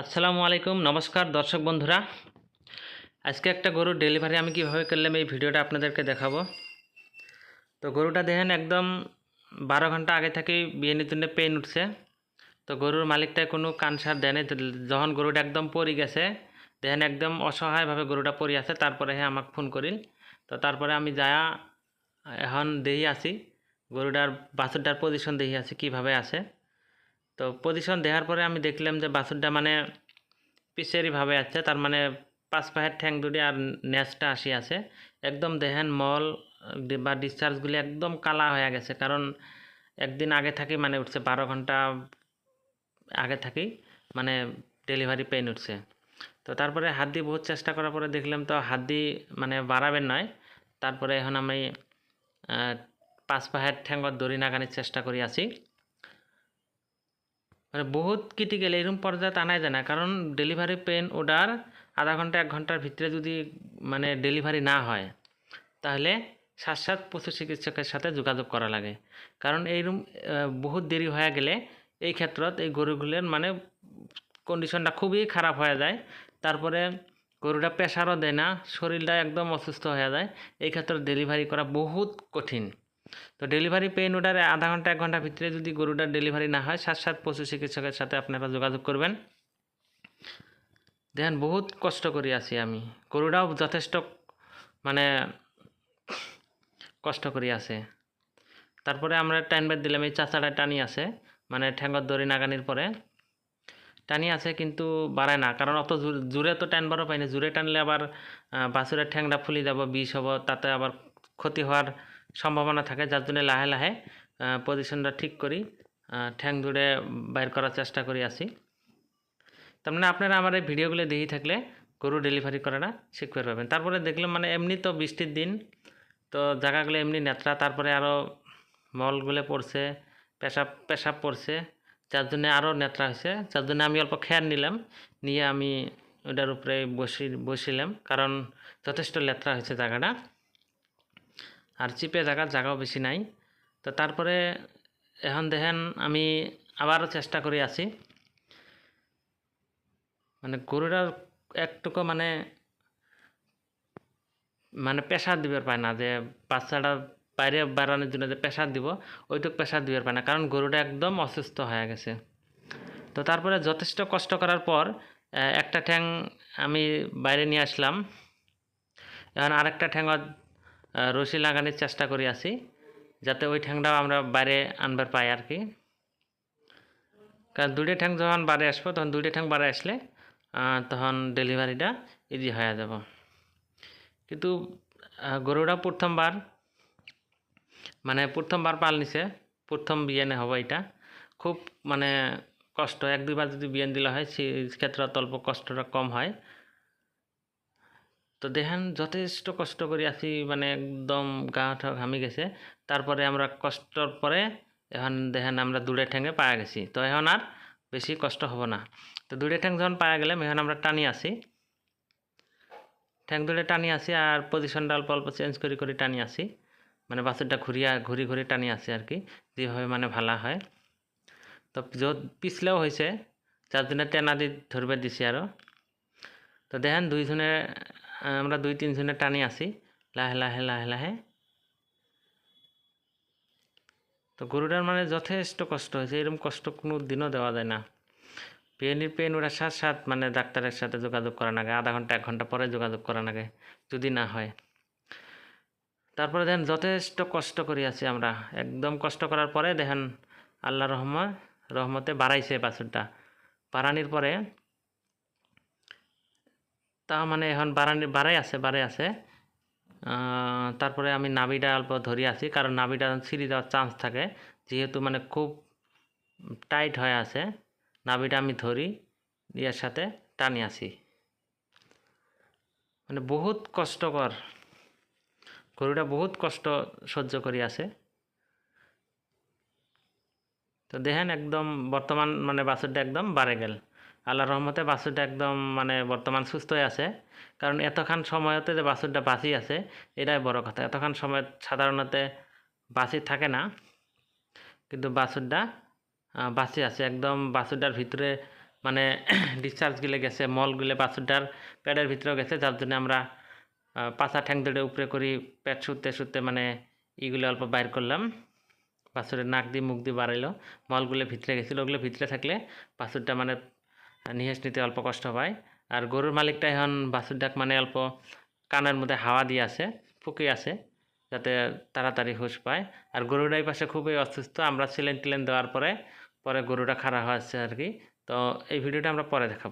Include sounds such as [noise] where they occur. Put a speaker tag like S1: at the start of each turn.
S1: আসসালামু আলাইকুম, নমস্কার দর্শক বন্ধুরা। আজকে একটা গরুর ডেলিভারি আমি কীভাবে করলাম এই ভিডিওটা আপনাদেরকে দেখাবো। তো গরুটা দেখেন একদম বারো ঘণ্টা আগে থেকেই বিয়ে নিতুনে পেন উঠছে। তো গরুর মালিকটাই কোনো কানসার দেয়নি। যখন গরুটা একদম পরি গেছে, দেখেন একদম অসহায়ভাবে গরুটা পরি আছে, তারপরে হ্যাঁ আমাকে ফোন করিল। তো তারপরে আমি যায়া এখন দেখি আছি। গরুটার বাছুরটার পজিশন দেখি আছি, কীভাবে আছে। তো পজিশন দেখার পরে আমি দেখলাম যে বাছুরটা মানে পিছেরইভাবে আছে, তার মানে পাঁচ পায়ের ঠ্যাং দুটি আর নেজটা আসি আছে। একদম দেখেন মল বা ডিসচার্জগুলি একদম কালা হয়ে গেছে, কারণ একদিন আগে থাকি মানে উঠছে বারো ঘণ্টা আগে থাকি মানে ডেলিভারি পেন উঠছে। তো তারপরে হাত দিয়ে বহুত চেষ্টা করার পরে দেখলাম তো হাত দিয়ে মানে বাড়াবেন নয়। তারপরে এখন আমি পাঁচ পায়ের ঠ্যাঙ্গর দড়ি নাগানির চেষ্টা করি আছি। মানে বহুত ক্রিটিক্যাল এরকম পর্যায়ে আনাই যায় না। কারণ ডেলিভারি পেন অর্ডার আধা ঘণ্টা, এক ঘণ্টার ভিতরে যদি মানে ডেলিভারি না হয়, তাহলে সাত সাত পশু চিকিৎসকের সাথে যোগাযোগ করা লাগে। কারণ এইরকম বহুত দেরি হয়ে গেলে এই ক্ষেত্ৰত এই গরুগুলোর মানে কন্ডিশনটা খুবই খারাপ হয়ে যায়। তারপরে গরুটা প্রেশারও দেয় না, শরীরটা একদম অসুস্থ হয়ে যায়। এই ক্ষেত্রে ডেলিভারি করা বহুত কঠিন। তো ডেলিভারি পেইন অর্ডারে আধা ঘণ্টা, এক ঘণ্টার ভিতরে যদি গরুটার ডেলিভারি না হয় সাত সাত পশু চিকিৎসকের সাথে আপনারা যোগাযোগ করবেন। দেখেন, বহুত কষ্ট করি আছি আমি। গরুটাও যথেষ্ট মানে কষ্ট করি আছে। তারপরে আমরা টাইম বেদ দিলাম, এই চাচাটা টানি আছে মানে ঠ্যাঙ্গর দড়ি নাগানির পরে। টানি আছে কিন্তু বাড়ায় না, কারণ অত জোর- তো টানবারও পাই না। জোরে টানলে আবার বাছুরের ঠ্যাংটা ফুলি যাব, বিষ হব, তাতে আবার ক্ষতি হওয়ার সম্ভাবনা থাকে, যার জন্য লাহে লাহে পজিশনটা ঠিক করি ঠ্যাং ধরে বাইর করার চেষ্টা করি আসি তার মানে আপনারা আমার এই ভিডিওগুলো দেখি থাকলে গরু ডেলিভারি করাটা শিখতে পারবেন তারপরে দেখলাম মানে এমনি তো বৃষ্টির দিন, তো জায়গাগুলো এমনি নেত্রা তারপরে আরও মলগুলো পড়ছে, পেশাব পেশাব পড়ছে, যার জন্য আরও নেত্রা হয়েছে। যার জন্য আমি অল্প খেয়ার নিলাম, নিয়ে আমি ওটার উপরে বসি, বসিলাম, কারণ যথেষ্ট লেত্রা হয়েছে জায়গাটা। আর চিপে জায়গার জায়গাও বেশি নাই। তো তারপরে এখন দেখেন আমি আবারও চেষ্টা করে আছি। মানে গরুটার একটুকু মানে মানে প্রেশার দিবার পায় না যে বাচ্চাটা বাইরে বাড়ানোর জন্য যে প্রেশার দিব, ওইটুকু প্রেশার দিবার পায় না। কারণ গরুটা একদম অসুস্থ হয়ে গেছে। তো তারপরে যথেষ্ট কষ্ট করার পর একটা ঠ্যাং আমি বাইরে নিয়ে আসলাম। এখন আরেকটা ঠ্যাঙত রশি লাগানোর চেষ্টা করি আছি, যাতে ওই ঠ্যাংটাও আমরা বাইরে আনবার পাই আর কি। কারণ দুইটা ঠ্যাং যখন বাড়ি আসব, তখন দুইটা ঠ্যাং বাড়ি আসলে তখন ডেলিভারিটা ইজি হয়ে যাব। কিন্তু গরুটা প্রথমবার মানে প্রথমবার পাল নিছে, প্রথম বিয়ানে হবে এটা। খুব মানে কষ্ট, এক দুইবার যদি বিয়ান দিলে হয়, সেই ক্ষেত্রে অল্প কষ্টটা কম হয়। তো দেখেন যথেষ্ট কষ্ট করে আছি মানে একদম গা ঠা ঘামি গেছে। তারপরে আমরা কষ্টর পরে এখন দেখেন আমরা দূরে ঠেঙে পায়া গেছি। তো এখন আর বেশি কষ্ট হব না। তো দূরে ঠ্যাং যখন পায়া গেলাম, এখন আমরা টানি আসি ঠ্যাং দূরে টানি আসি আর পজিশনটা অল্প অল্প চেঞ্জ করে করে টানি আসি মানে বাছুরটা ঘুরিয়া, ঘুরি ঘুরি টানি আসি আর কি, যেভাবে মানে ভালা হয়। তো য'ত পিছলেও হয়েছে যার জন্য টেনা দি ধরবে দিছি আরও তো দেখেন দুইজনে আমরা দুই তিন তিনজনে টানি আসি লাহে লাহে লাহে লাহে। তো গরুটার মানে যথেষ্ট কষ্ট হয়েছে এরকম কষ্ট কোনো দিনও দেওয়া যায় না। পেনির পেন ওরা সাত সাত মানে ডাক্তারের সাথে যোগাযোগ করা লাগে আধা ঘণ্টা, এক ঘণ্টা পরে যোগাযোগ করা লাগে যদি না হয়। তারপরে দেখেন, যথেষ্ট কষ্ট করি আছি আমরা। একদম কষ্ট করার পরে দেখেন, আল্লাহ রহমত রহমতে বাড়াইছে বাছুরটা। বাড়ানির পরে তা মানে এখন বাড়ানি বাড়াই আছে বাড়াই আছে। তারপরে আমি নাবিটা অল্প ধরি আছি, কারণ নাবিটা ছিঁড়ে যাওয়ার চান্স থাকে। যেহেতু মানে খুব টাইট হয়ে আছে নাবিটা আমি ধরি, ইয়ার সাথে টানি আসি মানে বহুত কষ্টকর, গরুটা বহুত কষ্ট সহ্য করি আছে। তো দেখেন একদম বর্তমান মানে বাছুরটা একদম বাড়ে গেল। আল্লাহ রহমতে বাছুরটা একদম মানে বর্তমান সুস্থই আছে। কারণ এতখান সময়তে যে বাছুরটা বাঁচি আছে, এটাই বড় কথা। এতক্ষণ সময় সাধারণত বাঁচি থাকে না, কিন্তু বাছুরটা বাঁচি আছে। একদম বাছুরটার ভিতরে মানে [clears throat] ডিসচার্জগুলো গেছে মলগুলো বাছুরটার পেটের ভিতরেও গেছে, যার জন্য আমরা পাছা ঠ্যাং ধরে উপরে করি, পেট শুতে শুতে মানে ইগুলো অল্প বাইর করলাম। বাছুরের নাক দিয়ে মুখ দিয়ে বাড়াইলো, মলগুলো ভিতরে গেছিল। ওগুলো ভিতরে থাকলে বাছুরটা মানে নিহেস নিতে অল্প কষ্ট পায়। আর গরুর মালিকটা এখন বাছুরটাক মানে অল্প কানের মধ্যে হাওয়া দিয়ে আছে, ফুকে আছে, যাতে তাড়াতাড়ি হুঁশ পায়। আর গরুটা এই পাশে খুবই অসুস্থ, আমরা সিলেন টিলেন দেওয়ার পরে পরে গরুটা খারাপ হয়েছে আর কি। তো এই ভিডিওটা আমরা পরে দেখাবো।